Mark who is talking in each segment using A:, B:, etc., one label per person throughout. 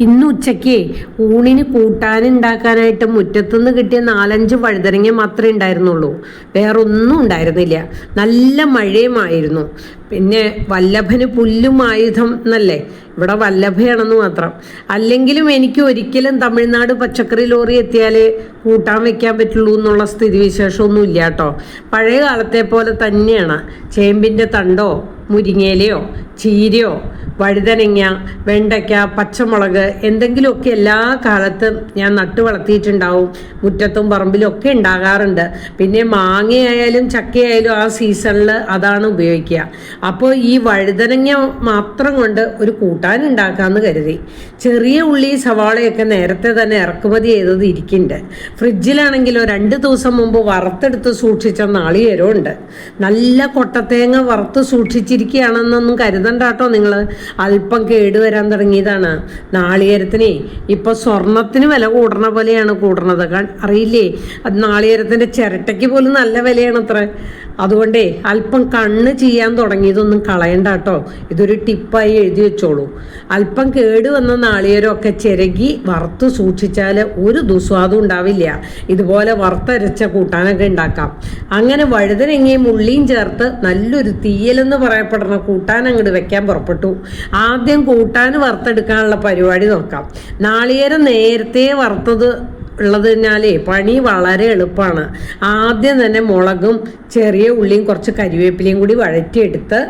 A: ഇന്ന് ഉച്ചയ്ക്ക് ഊണിന് കൂട്ടാനുണ്ടാക്കാനായിട്ട് മുറ്റത്തുനിന്ന് കിട്ടിയ നാലഞ്ച് വഴുതനങ്ങ മാത്രമേ ഉണ്ടായിരുന്നുള്ളൂ. വേറൊന്നും ഉണ്ടായിരുന്നില്ല. നല്ല മഴയുമായിരുന്നു. പിന്നെ വല്ലഭന് പുല്ലും ആയുധം എന്നല്ലേ? ഇവിടെ വല്ലഭയാണെന്ന് മാത്രം. അല്ലെങ്കിലും എനിക്ക് ഒരിക്കലും തമിഴ്നാട് പച്ചക്കറി ലോറി എത്തിയാലേ കൂട്ടാൻ വെക്കാൻ പറ്റുള്ളൂ എന്നുള്ള സ്ഥിതിവിശേഷമൊന്നും ഇല്ല കേട്ടോ. പഴയ കാലത്തെ പോലെ തന്നെയാണ്. ചേമ്പിന്റെ തണ്ടോ മുരിങ്ങയിലയോ ചീരയോ വഴുതനങ്ങ വെണ്ടയ്ക്ക പച്ചമുളക് എന്തെങ്കിലുമൊക്കെ എല്ലാ കാലത്തും ഞാൻ നട്ടു വളർത്തിയിട്ടുണ്ടാവും. മുറ്റത്തും പറമ്പിലും ഒക്കെ ഉണ്ടാകാറുണ്ട്. പിന്നെ മാങ്ങയായാലും ചക്കയായാലും ആ സീസണിൽ അതാണ് ഉപയോഗിക്കുക. അപ്പോൾ ഈ വഴുതനങ്ങ മാത്രം കൊണ്ട് ഒരു കൂട്ടാൻ ഉണ്ടാക്കാമെന്ന് കരുതി. ചെറിയ ഉള്ളി സവാളയൊക്കെ നേരത്തെ തന്നെ ഇറക്കുമതി ചെയ്തത് ഇരിക്കുന്നുണ്ട് ഫ്രിഡ്ജിലാണെങ്കിലോ രണ്ട് ദിവസം മുമ്പ് വറുത്തെടുത്ത് സൂക്ഷിച്ച നാളികേരമുണ്ട് നല്ല കൊട്ടത്തേങ്ങ വറുത്ത് സൂക്ഷിച്ചിരിക്കുകയാണെന്നൊന്നും കരുതണ്ട കേട്ടോ നിങ്ങൾ അല്പം കേടുവരാൻ തുടങ്ങിയതാണ്. നാളികേരത്തിനെ ഇപ്പൊ സ്വർണത്തിന് വില കൂടണ പോലെയാണ് കൂടണത് അറിയില്ലേ? അത് നാളികേരത്തിന്റെ ചിരട്ടയ്ക്ക് പോലും നല്ല വിലയാണ് അത്ര അതുകൊണ്ടേ അല്പം കണ്ണ് ചെയ്യാൻ തുടങ്ങിയതൊന്നും കളയണ്ട കേട്ടോ. ഇതൊരു ടിപ്പായി എഴുതി വെച്ചോളൂ. അല്പം കേട് വന്ന നാളികേരമൊക്കെ ചിരകി വറുത്ത് സൂക്ഷിച്ചാൽ ഒരു ദുസ്വാദും ഉണ്ടാവില്ല. ഇതുപോലെ വറുത്തരച്ച കൂട്ടാനൊക്കെ ഉണ്ടാക്കാം. അങ്ങനെ വഴുതനങ്ങയും ഉള്ളിയും ചേർത്ത് നല്ലൊരു തീയലെന്ന് പറയപ്പെടുന്ന കൂട്ടാൻ അങ്ങോട്ട് വെക്കാൻ പുറപ്പെട്ടു. ആദ്യം കൂട്ടാൻ വറുത്തെടുക്കാനുള്ള പരിപാടി നോക്കാം. നാളികേരം നേരത്തെ വറുത്തത് ഉള്ളതിനാലേ പണി വളരെ എളുപ്പമാണ്. ആദ്യം തന്നെ മുളകും ചെറിയ ഉള്ളിയും കുറച്ച് കരിവേപ്പിലയും കൂടി വഴറ്റിയെടുത്ത്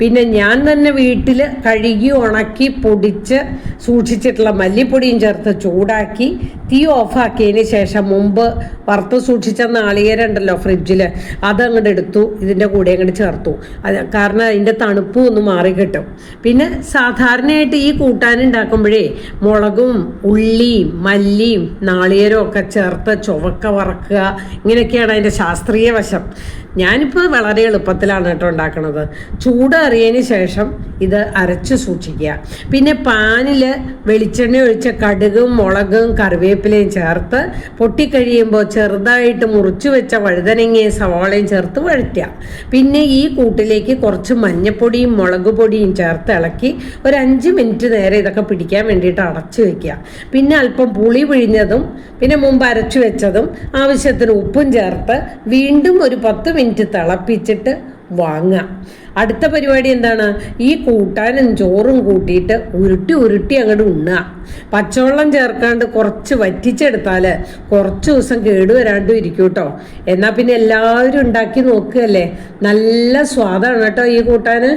A: പിന്നെ ഞാൻ തന്നെ വീട്ടിൽ കഴുകി ഉണക്കി പൊടിച്ച് സൂക്ഷിച്ചിട്ടുള്ള മല്ലിപ്പൊടിയും ചേർത്ത് ചൂടാക്കി തീ ഓഫാക്കിയതിന് ശേഷം മുമ്പ് വറുത്ത് സൂക്ഷിച്ച നാളികേരം ഉണ്ടല്ലോ ഫ്രിഡ്ജിൽ അതങ്ങോട്ട് എടുത്തു ഇതിന്റെ കൂടെ അങ്ങോട്ട് ചേർത്തു. അത് കാരണം അതിന്റെ തണുപ്പും ഒന്ന് മാറിക്കിട്ടും പിന്നെ സാധാരണയായിട്ട് ഈ കൂട്ടാനുണ്ടാക്കുമ്പോഴേ മുളകും ഉള്ളിയും മല്ലിയും നാളികേരവും ഒക്കെ ചേർത്ത് ചുവക്ക വറക്കുക. ഇങ്ങനെയൊക്കെയാണ് അതിന്റെ ശാസ്ത്രീയ വശം. ഞാനിപ്പോൾ വളരെ എളുപ്പത്തിലാണ് കേട്ടോ ഉണ്ടാക്കുന്നത് ചൂടേറിയതിന് ശേഷം ഇത് അരച്ച് സൂക്ഷിക്കുക. പിന്നെ പാനിൽ വെളിച്ചെണ്ണ ഒഴിച്ച കടുകും മുളകും കറിവേപ്പിലയും ചേർത്ത് പൊട്ടിക്കഴിയുമ്പോൾ ചെറുതായിട്ട് മുറിച്ച് വെച്ച വഴുതനങ്ങയും സവാളയും ചേർത്ത് വഴറ്റുക. പിന്നെ ഈ കൂട്ടിലേക്ക് കുറച്ച് മഞ്ഞപ്പൊടിയും മുളക് പൊടിയും ചേർത്ത് ഇളക്കി ഒരു അഞ്ച് മിനിറ്റ് നേരെ ഇതൊക്കെ പിടിക്കാൻ വേണ്ടിയിട്ട് അടച്ചു വെക്കുക. പിന്നെ അല്പം പുളി പിഴിഞ്ഞതും പിന്നെ മുമ്പ് അരച്ചു വെച്ചതും ആവശ്യത്തിന് ഉപ്പും ചേർത്ത് വീണ്ടും ഒരു പത്ത് മിനിറ്റ് തിളപ്പിച്ചിട്ട് വാങ്ങുക. അടുത്ത പരിപാടി എന്താണ്? ഈ കൂട്ടാനും ചോറും കൂട്ടിയിട്ട് ഉരുട്ടി ഉരുട്ടി അങ്ങോട്ട് ഉണ്ണുക. പച്ചവെള്ളം ചേർക്കാണ്ട് കുറച്ച് വറ്റിച്ചെടുത്താൽ കുറച്ച് ദിവസം കേടുവരാണ്ടും ഇരിക്കും കേട്ടോ. എന്നാൽ പിന്നെ എല്ലാവരും ഉണ്ടാക്കി നോക്കുകയല്ലേ? നല്ല സ്വാദാണ് കേട്ടോ ഈ കൂട്ടാന്.